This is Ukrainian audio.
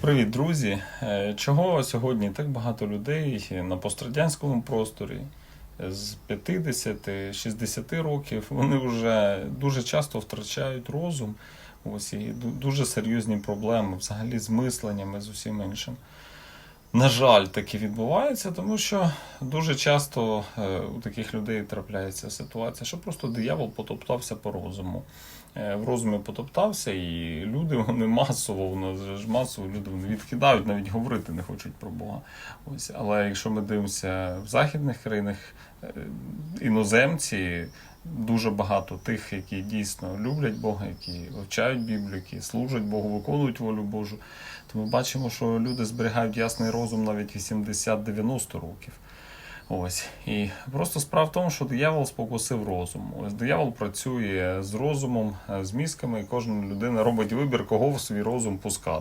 Привіт, друзі! Е, Чого сьогодні так багато людей на пострадянському просторі з 50-60 років вони вже дуже часто втрачають розум. Ось і дуже серйозні проблеми взагалі з мисленнями, з усім іншим. На жаль, таке відбувається, тому що дуже часто е, у таких людей трапляється ситуація, що просто диявол потоптався по розуму. Е, в розумі потоптався, і люди вони масово, нас ж масово люди вони відкидають, навіть говорити не хочуть про Бога. Ось, але якщо ми дивимося в західних країнах, е, іноземці. Дуже багато тих, які дійсно люблять Бога, які вивчають Біблію, які служать Богу, виконують волю Божу. То ми бачимо, що люди зберігають ясний розум навіть 80-90 років. Ось. І просто справа в тому, що диявол спокусив розум. Ось диявол працює з розумом, е, з мізками, і кожна людина робить вибір, кого в свій розум пускати.